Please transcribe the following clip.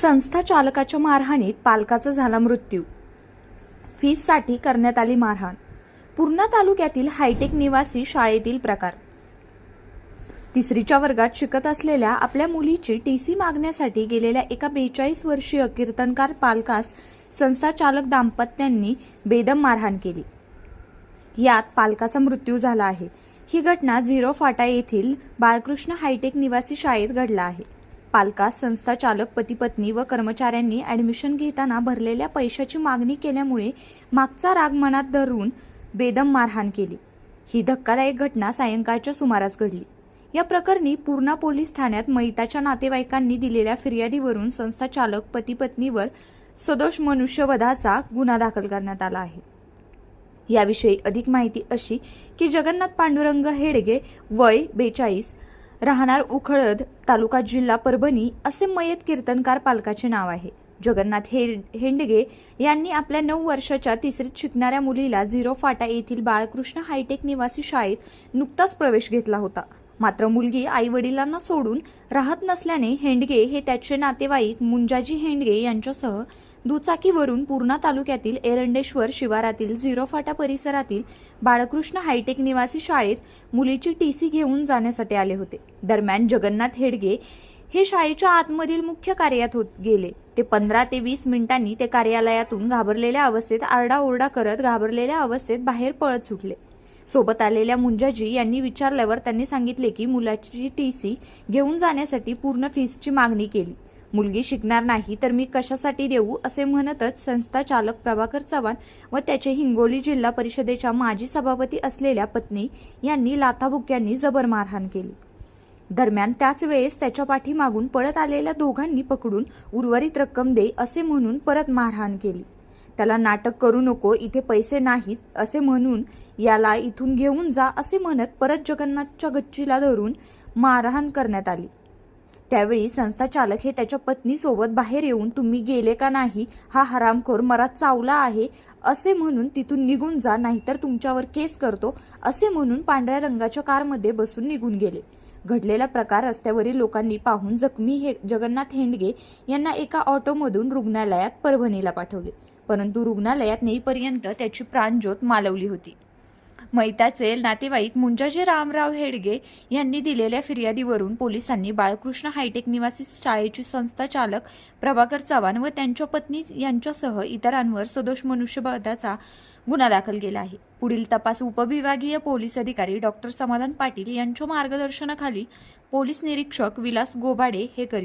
संस्था चालकाच्या मारहाणीत पालकाचा झाला मृत्यू. फीससाठी करण्यात आली मारहाण. पूर्णा तालुक्यातील हायटेक निवासी शाळेतील प्रकार. तिसरीच्या वर्गात शिकत असलेल्या आपल्या मुलीची टी सी मागण्यासाठी गेलेल्या एका बेचाळीस वर्षीय कीर्तनकार पालकास संस्था चालक दाम्पत्यांनी बेदम मारहाण केली. यात पालकाचा मृत्यू झाला आहे. ही घटना झिरो फाटा येथील बाळकृष्ण हायटेक निवासी शाळेत घडला आहे. पालकास संस्था चालक व कर्मचाऱ्यांनी ॲडमिशन घेताना भरलेल्या पैशाची मागणी केल्यामुळे मागचा राग मनात धरून बेदम मारहाण केली. ही धक्कादायक घटना सायंकाळच्या सुमारास घडली. या प्रकरणी पूर्णा पोलीस ठाण्यात मैताच्या नातेवाईकांनी दिलेल्या फिर्यादीवरून संस्था चालक सदोष मनुष्यवधाचा गुन्हा दाखल करण्यात आला आहे. याविषयी अधिक माहिती अशी की जगन्नाथ पांडुरंग हेडगे वय बेचाळीस राहणार उखळद तालुका जिल्हा परभणी असे मयत कीर्तनकार पालकाचे नाव आहे. जगन्नाथ हे हेंडगे यांनी आपल्या नऊ वर्षाच्या तिसरीत शिकणाऱ्या मुलीला झिरो फाटा येथील बाळकृष्ण हायटेक निवासी शाळेत नुकताच प्रवेश घेतला होता. मात्र मुलगी आई वडिलांना सोडून राहत नसल्याने हेंडगे हे त्याचे नातेवाईक मुंजाजी हेंडगे यांच्यासह दुचाकीवरून पूर्णा तालुक्यातील एरंडेश्वर शिवारातील झिरो फाटा परिसरातील बाळकृष्ण हायटेक निवासी शाळेत मुलीची टी सी घेऊन जाण्यासाठी आले होते. दरम्यान जगन्नाथ हेडगे हे शाळेच्या आतमधील मुख्य कार्यात होत गेले. ते पंधरा ते वीस मिनिटांनी ते कार्यालयातून घाबरलेल्या अवस्थेत आरडाओरडा करत घाबरलेल्या अवस्थेत बाहेर पळत सुटले. सोबत आलेल्या मुंजाजी यांनी विचारल्यावर त्यांनी सांगितले की मुलाची टी सी घेऊन जाण्यासाठी पूर्ण फीसची मागणी केली. मुलगी शिकणार नाही तर मी कशासाठी देऊ असे म्हणतच संस्था चालक प्रभाकर चव्हाण व त्याचे हिंगोली जिल्हा परिषदेच्या माजी सभापती असलेल्या पत्नी यांनी लाथाबुक्यांनी जबर मारहाण केली. दरम्यान त्याच वेळेस त्याच्या पाठीमागून पळत आलेल्या दोघांनी पकडून उर्वरित रक्कम दे असे म्हणून परत मारहाण केली. त्याला नाटक करू नको इथे पैसे नाहीत असे म्हणून याला इथून घेऊन जा असे म्हणत परत जगन्नाथच्या गच्चीला धरून मारहाण करण्यात आली. त्यावेळी संस्था चालक हे त्याच्या पत्नीसोबत बाहेर येऊन तुम्ही गेले का नाही? हा हरामखोर मला चावला आहे. असे म्हणून तिथून निघून जा नाहीतर तुमच्यावर केस करतो. असे म्हणून पांढऱ्या रंगाच्या कारमध्ये बसून निघून गेले. घडलेला प्रकार रस्त्यावरील लोकांनी पाहून जखमी हे जगन्नाथ हेंडगे यांना एका ऑटोमधून रुग्णालयात परभणीला पाठवले. परंतु रुग्णालयात नेईपर्यंत त्याची प्राणज्योत मालवली होती. मैताचे नातेवाईक मुंजाजी रामराव हेडगे यांनी दिलेल्या फिर्यादीवरून पोलिसांनी बाळकृष्ण हायटेक निवासी शाळेची संस्था चालक प्रभाकर चव्हाण व त्यांच्या पत्नी यांच्यासह इतरांवर सदोष मनुष्यबळाचा गुन्हा दाखल केला आहे. पुढील तपास उपविभागीय पोलीस अधिकारी डॉक्टर समाधान पाटील यांच्या मार्गदर्शनाखाली पोलीस निरीक्षक विलास गोबाडे हे करीत